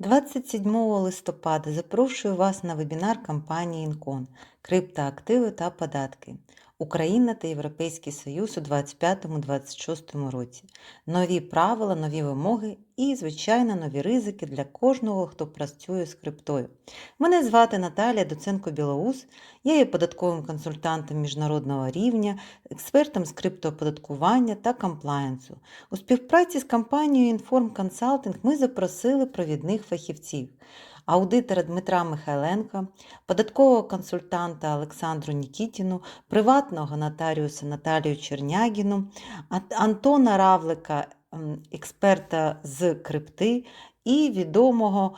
27 листопада запрошую вас на вебінар компанії Інкон Криптоактиви та податки. Україна та Європейський Союз у 2025-2026 році. Нові правила, нові вимоги і, звичайно, нові ризики для кожного, хто працює з криптою. Мене звати Наталія Доценко Білоус. Я є податковим консультантом міжнародного рівня, експертом з криптооподаткування та комплаєнсу. У співпраці з компанією Inform Consulting ми запросили провідних фахівців. Аудитора Дмитра Михайленка, податкового консультанта Олександру Нікітіну, приватного нотаріуса Наталію Чернягіну, Антона Равлика, експерта з крипти, і відомого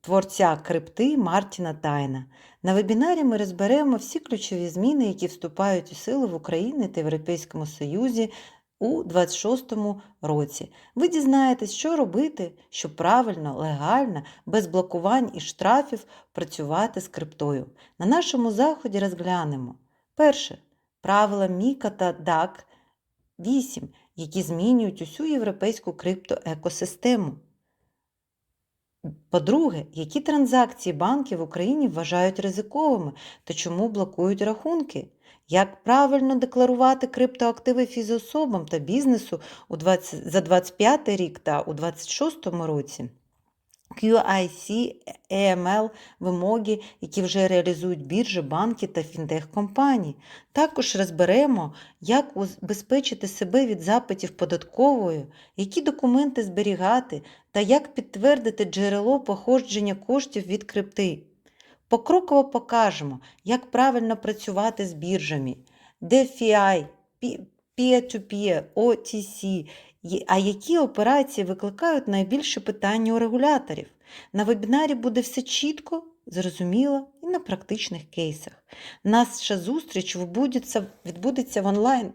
творця крипти Мартіна Тайна. На вебінарі ми розберемо всі ключові зміни, які вступають у силу в Україні та Європейському Союзі у 2026 році. Ви дізнаєтесь, що робити, щоб правильно, легально, без блокувань і штрафів працювати з криптою. На нашому заході розглянемо перше правила Міка та ДАК 8, які змінюють усю європейську криптоекосистему. По-друге, які транзакції банки в Україні вважають ризиковими та чому блокують рахунки? Як правильно декларувати криптоактиви фізособам та бізнесу у 20, за 2025 рік та у 2026 році? QIC, EML вимоги, які вже реалізують біржі, банки та фінтех-компанії. Також розберемо, як убезпечити себе від запитів податкової, які документи зберігати та як підтвердити джерело походження коштів від крипти. Покроково покажемо, як правильно працювати з біржами, DeFi, Peer-to-Peer, OTC, а які операції викликають найбільше питання у регуляторів. На вебінарі буде все чітко, зрозуміло і на практичних кейсах. Наша зустріч відбудеться, в онлайн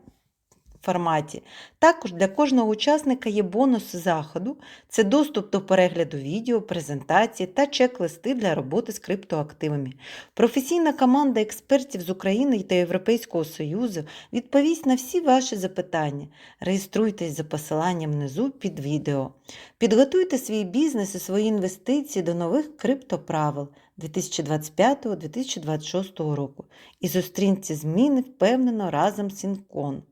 форматі. Також для кожного учасника є бонуси заходу. Це доступ до перегляду відео, презентації та чек-листи для роботи з криптоактивами. Професійна команда експертів з України та Європейського Союзу відповість на всі ваші запитання. Реєструйтесь за посиланням внизу під відео. Підготуйте свій бізнес і свої інвестиції до нових криптоправил 2025-2026 року і зустріньте зміни впевнено разом з Інкон.